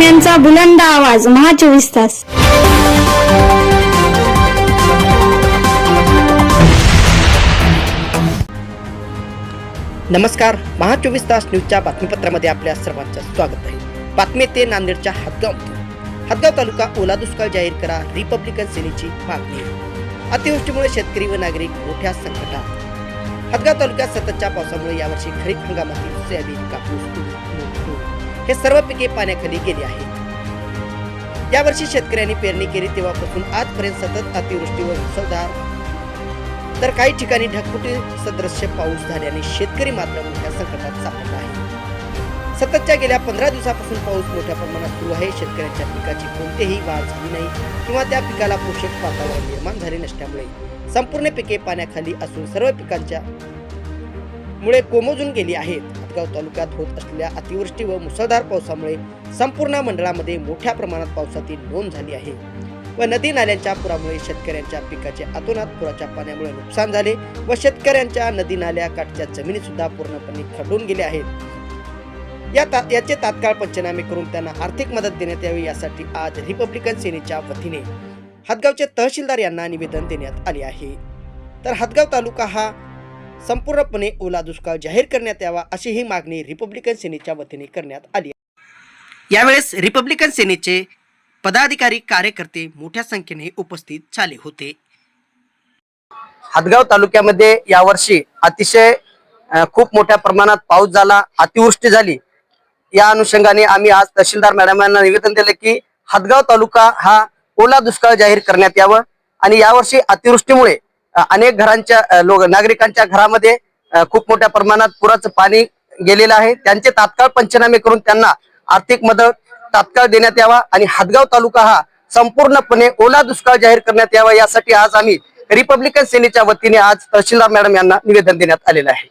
बातम्यांचा बुलंद आवाज महा चोवीस तास. नमस्कार महा चोवीस तास न्यूजच्या बातमीपत्रामध्ये आपल्या सर्वांचं स्वागत आहे. बातमी ते नांदेडच्या हदगाव हदगाव तालुका ओला दुष्काळ जाहीर करा रिपब्लिकन सेनेची मागणी. अतिवृष्टीमुळे शेतकरी व नागरिक मोठ्या संकटात. हदगाव तालुक्यात सततच्या पावसामुळे यावर्षी खरीप हंगामातील सोयाबीन कापूस हे सर्व पिके पाण्याखाली गेली आहेत. यावर्षी शेतकऱ्यांनी पेरणी केली तेव्हापासून आजपर्यंत सतत अतिवृष्टी व मुसळधार. तर काही ठिकाणी ढगफुटी सदृश्य पाऊस झाल्याने शेतकरी मात्र मोठ्या संकटात सापडला आहे. सततच्या गेल्या पंधरा दिवसापासून पाऊस मोठ्या प्रमाणात सुरू आहे. शेतकऱ्यांच्या पिकाची कोणतीही वाढ झाली नाही किंवा त्या पिकाला पोषक वातावरण निर्माण झाले नसल्यामुळे संपूर्ण पिके पाण्याखाली असून सर्व पिकांच्या मुळे कोमजून गेली आहेत. हातगाव तालुक्यात होत असलेल्या अतिवृष्टी व मुसळधार पावसामुळे संपूर्ण मंडळामध्ये मोठ्या प्रमाणात पावसाची नोंद झाली आहे. व नदी नाल्यांच्या पुरामुळे शेतकऱ्यांच्या पिकाचे अतोनात पुराच्या पाण्यामुळे नुकसान झाले व शेतकऱ्यांच्या नदी नाल्या काठच्या जमिनी सुद्धा पूर्णपणे खडून गेल्या आहेत. या ता याचे तात्काळ पंचनामे करून त्यांना आर्थिक मदत देण्यात यावी यासाठी आज रिपब्लिकन सेनेच्या वतीने हदगावचे तहसीलदार यांना निवेदन देण्यात आले आहे. तर हदगाव तालुका हा संपूर्णपणे ओला दुष्काळ जाहीर करण्यात यावा अशी ही मागणी रिपब्लिकन सेनेच्या वतीने करण्यात आली यावेळेस रिपब्लिकन सेनेचे पदाधिकारी कार्यकर्ते मोठ्या संख्येने उपस्थित झाले होते. हदगाव तालुक्यामध्ये यावर्षी अतिशय खूप मोठ्या प्रमाणात पाऊस झाला अतिवृष्टी झाली. या अनुषंगाने आम्ही आज तहसीलदार मॅडम यांना निवेदन दिले की हदगाव तालुका हा ओला दुष्काळ जाहीर करण्यात यावं आणि यावर्षी अतिवृष्टीमुळे अनेक घरांच्या लोक नागरिकांच्या घरामध्ये खूप मोठ्या प्रमाणात पुराचं पाणी गेलेलं आहे. त्यांचे तात्काळ पंचनामे करून त्यांना आर्थिक मदत तात्काळ देण्यात यावा आणि हदगाव तालुका हा संपूर्णपणे ओला दुष्काळ जाहीर करण्यात यावा यासाठी आज आम्ही रिपब्लिकन सेनेच्या वतीने आज तहसीलदार मॅडम यांना निवेदन देण्यात आलेलं आहे.